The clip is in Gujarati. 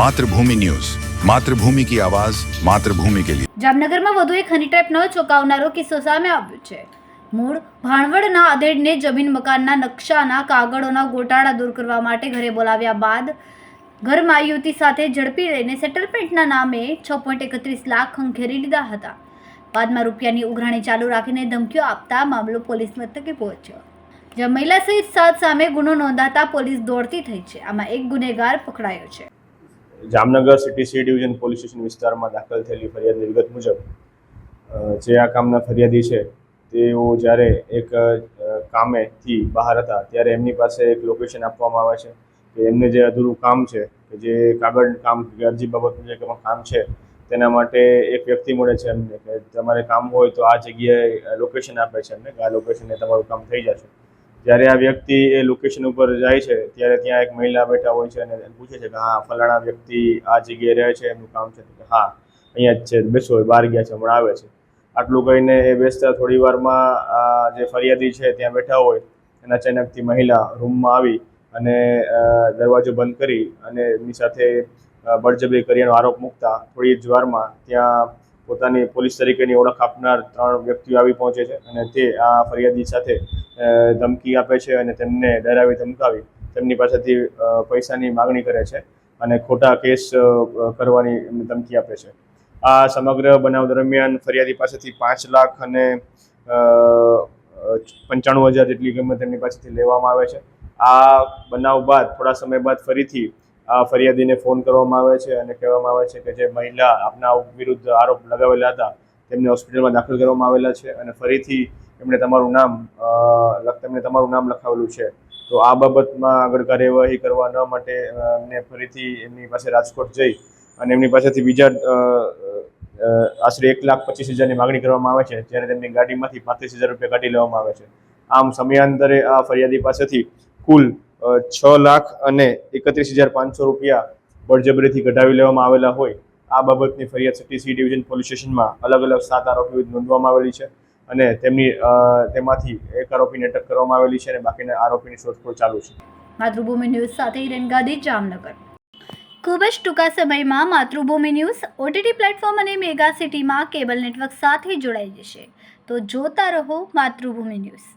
માતૃભૂમિ ન્યૂઝ. માતૃભૂમિ કી આવાજ, માતૃભૂમિ કે લીએ જામનગરમાં વધુ એક હની ટ્રેપનો ચોંકાવનારો કિસ્સો સામે આવ્યો છે. મૂળ ભાણવડના અધેડને જમીન મકાનના નકશાના કાગળોના ગોટાળા દૂર કરવા માટે ઘરે બોલાવ્યા બાદ ઘરમાં યુવતી સાથે ઝડપી લઈને સેટલમેન્ટના નામે છ પોઈન્ટ એકત્રીસ લાખ ખંખેરી લીધા હતા. બાદમાં રૂપિયાની ઉઘરાણી ચાલુ રાખીને ધમકીઓ આપતા મામલો પોલીસ મથકે પહોંચ્યો. જ્યાં મહિલા સહિત સાત સામે ગુનો નોંધાતા પોલીસ દોડતી થઈ છે. આમાં એક ગુનેગાર પકડાયો છે. Jamnagar city C division police station વિસ્તારમાં દાખલ થયેલી ફરિયાદની વિગત મુજબ જે આ કામના ફરિયાદી છે, તેઓ જ્યારે એક કામેથી બહાર હતા, ત્યારે એમની પાસે એક લોકેશન આપવામાં આવે છે કે એમને જે અધૂરું કામ છે, કે જે કાગળ કામ અરજી બાબતનું જે કામ છે, તેના માટે એક વ્યક્તિ મળે છે એમને, કે તમારે કામ હોય તો આ જગ્યાએ લોકેશન આપે છે એમને, કે આ લોકેશને તમારું કામ થઈ જશે. જ્યારે આ વ્યક્તિ એ લોકેશન ઉપર જાય છે, ત્યારે ત્યાં એક મહિલા બેઠા હોય છે અને પૂછે છે કે, હા, ફલાણા વ્યક્તિ આ જગ્યાએ રહે છે, એમનું કામ છે? કે, હા, અહીંયા જ છે, બેસો બહાર ગયા છે, હમણાં આવે છે. આટલું કહીને એ બેસતા થોડી વારમાં જે ફરિયાદી છે, ત્યાં બેઠા હોય અને અચાનકથી મહિલા રૂમમાં આવી અને દરવાજો બંધ કરી અને એમની સાથે બળજબરી કર્યાનો આરોપ મૂકતા થોડી જ વારમાં ત્યાં પોતાની પોલીસ તરીકેની ઓળખ આપનાર ત્રણ વ્યક્તિઓ આવી પહોંચે છે અને તે આ ફરિયાદી સાથે ધમકી આપે છે અને તેમને ડરાવી ધમકાવી તેમની પાસેથી પૈસાની માગણી કરે છે અને ખોટા કેસ કરવાની ધમકી આપે છે. આ સમગ્ર બનાવ દરમિયાન ફરિયાદી પાસેથી પાંચ લાખ અને પંચાણું હજાર જેટલી કિંમત તેમની પાસેથી લેવામાં આવે છે. આ બનાવ બાદ, થોડા સમય બાદ ફરીથી આ ફરિયાદીને ફોન કરવામાં આવે છે અને કહેવામાં આવે છે કે જે મહિલા આપના વિરુદ્ધ આરોપ લગાવેલા હતા, તેમને હોસ્પિટલમાં દાખલ કરવામાં આવેલા છે અને ફરીથી એમણે તમારું નામ તેમણે તમારું નામ લખાવેલું છે. તો આ બાબતમાં આગળ કાર્યવાહી કરવા ન માટે એમને ફરીથી એમની પાસે રાજકોટ જઈ અને એમની પાસેથી બીજા આશરે એક લાખ પચીસ હજારની માગણી કરવામાં આવે છે, જ્યારે તેમની ગાડીમાંથી પાંત્રીસ હજાર રૂપિયા કાઢી લેવામાં આવે છે. આમ સમયાંતરે આ ફરિયાદી પાસેથી કુલ છ લાખ અને એકત્રીસ હજાર પાંચસો રૂપિયા બળજબરીથી કઢાવી લેવામાં આવેલા હોય. આ બાબતની ફરિયાદ સિટી સી ડિવિઝન પોલીસ સ્ટેશનમાં અલગ અલગ સાત આરોપી નોંધવામાં આવેલી છે. અને તેમની તેમાંથી એક આરોપીને અટક કરવામાં આવેલી છે અને બાકીના આરોપીની શોધખોળ ચાલુ છે. માતૃભૂમિ ન્યૂઝ સાથે હિરેન જામનગર. ખૂબ જ ટૂંકા સમયમાં માતૃભૂમિ ન્યૂઝ ઓટીટી પ્લેટફોર્મ અને મેગા સિટીમાં કેબલ નેટવર્ક સાથે જોડાઈ જશે. તો જોતા રહો માતૃભૂમિ ન્યૂઝ.